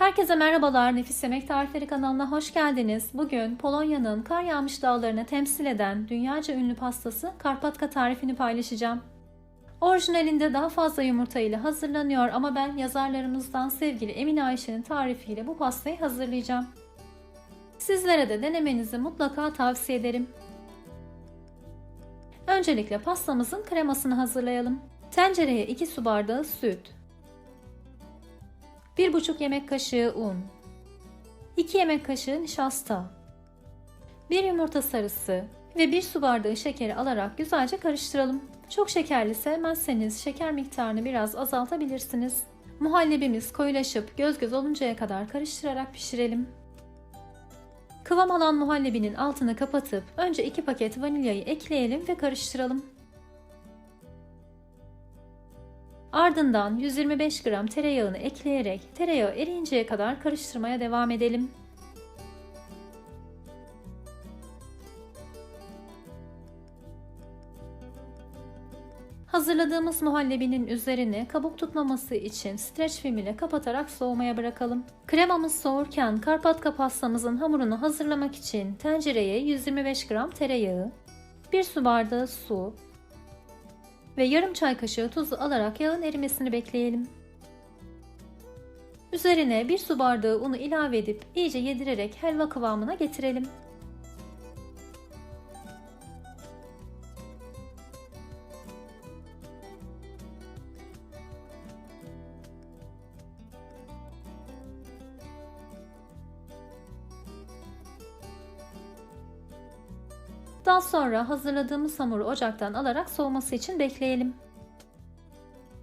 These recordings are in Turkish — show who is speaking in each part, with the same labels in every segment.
Speaker 1: Herkese merhabalar. Nefis Yemek Tarifleri kanalına hoş geldiniz. Bugün Polonya'nın kar yağmış dağlarını temsil eden dünyaca ünlü pastası Karpatka tarifini paylaşacağım. Orijinalinde daha fazla yumurta ile hazırlanıyor ama ben yazarlarımızdan sevgili Emine Ayşe'nin tarifiyle bu pastayı hazırlayacağım. Sizlere de denemenizi mutlaka tavsiye ederim. Öncelikle pastamızın kremasını hazırlayalım. Tencereye 2 su bardağı süt, 1,5 yemek kaşığı un, 2 yemek kaşığı nişasta, 1 yumurta sarısı ve 1 su bardağı şekeri alarak güzelce karıştıralım. Çok şekerli sevmezseniz şeker miktarını biraz azaltabilirsiniz. Muhallebimiz koyulaşıp göz göz oluncaya kadar karıştırarak pişirelim. Kıvam alan muhallebinin altını kapatıp önce 2 paket vanilyayı ekleyelim ve karıştıralım. Ardından 125 gram tereyağını ekleyerek tereyağı eriyinceye kadar karıştırmaya devam edelim. Hazırladığımız muhallebinin üzerine kabuk tutmaması için streç film ile kapatarak soğumaya bırakalım. Kremamız soğurken Karpatka pastamızın hamurunu hazırlamak için tencereye 125 gram tereyağı, 1 su bardağı su, ve yarım çay kaşığı tuzu alarak yağın erimesini bekleyelim. Üzerine bir su bardağı unu ilave edip iyice yedirerek helva kıvamına getirelim. Daha sonra hazırladığımız hamuru ocaktan alarak soğuması için bekleyelim.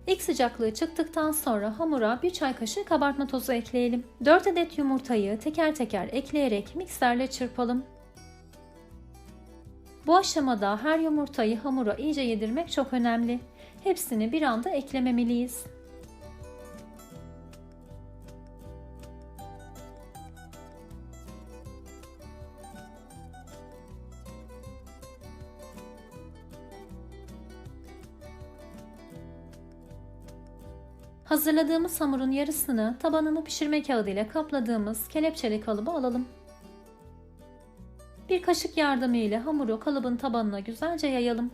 Speaker 1: İlk sıcaklığı çıktıktan sonra hamura 1 çay kaşığı kabartma tozu ekleyelim. 4 adet yumurtayı teker teker ekleyerek mikserle çırpalım. Bu aşamada her yumurtayı hamura iyice yedirmek çok önemli. Hepsini bir anda eklememeliyiz. Hazırladığımız hamurun yarısını tabanını pişirme kağıdı ile kapladığımız kelepçeli kalıba alalım. Bir kaşık yardımı ile hamuru kalıbın tabanına güzelce yayalım.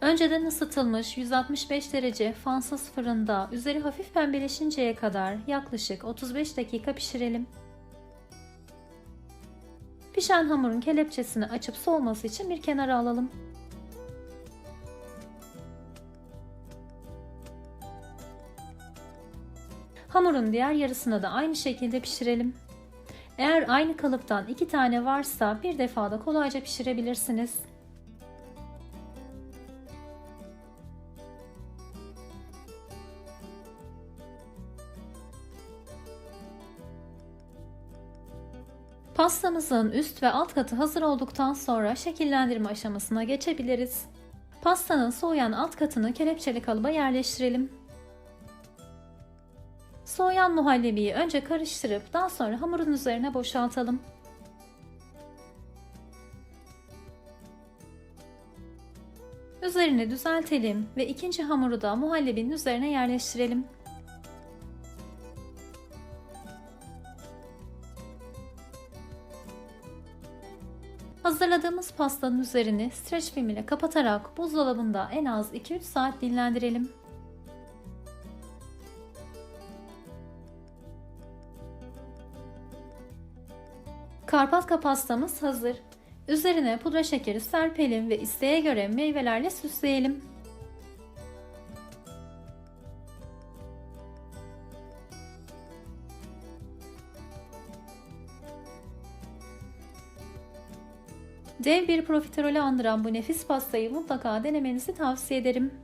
Speaker 1: Önceden ısıtılmış 165 derece fansız fırında üzeri hafif pembeleşinceye kadar yaklaşık 35 dakika pişirelim. Pişen hamurun kelepçesini açıp soğuması için bir kenara alalım. Hamurun diğer yarısını da aynı şekilde pişirelim. Eğer aynı kalıptan iki tane varsa bir defada kolayca pişirebilirsiniz. Pastamızın üst ve alt katı hazır olduktan sonra şekillendirme aşamasına geçebiliriz. Pastanın soğuyan alt katını kelepçeli kalıba yerleştirelim. Soğuyan muhallebiyi önce karıştırıp daha sonra hamurun üzerine boşaltalım. Üzerini düzeltelim ve ikinci hamuru da muhallebinin üzerine yerleştirelim. Hazırladığımız pastanın üzerini streç film ile kapatarak buzdolabında en az 2-3 saat dinlendirelim. Karpatka pastamız hazır. Üzerine pudra şekeri serpelim ve isteğe göre meyvelerle süsleyelim. Dev bir profiterolü andıran bu nefis pastayı mutlaka denemenizi tavsiye ederim.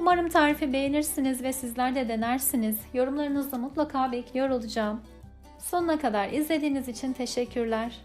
Speaker 1: Umarım tarifi beğenirsiniz ve sizler de denersiniz. Yorumlarınızı mutlaka bekliyor olacağım. Sonuna kadar izlediğiniz için teşekkürler.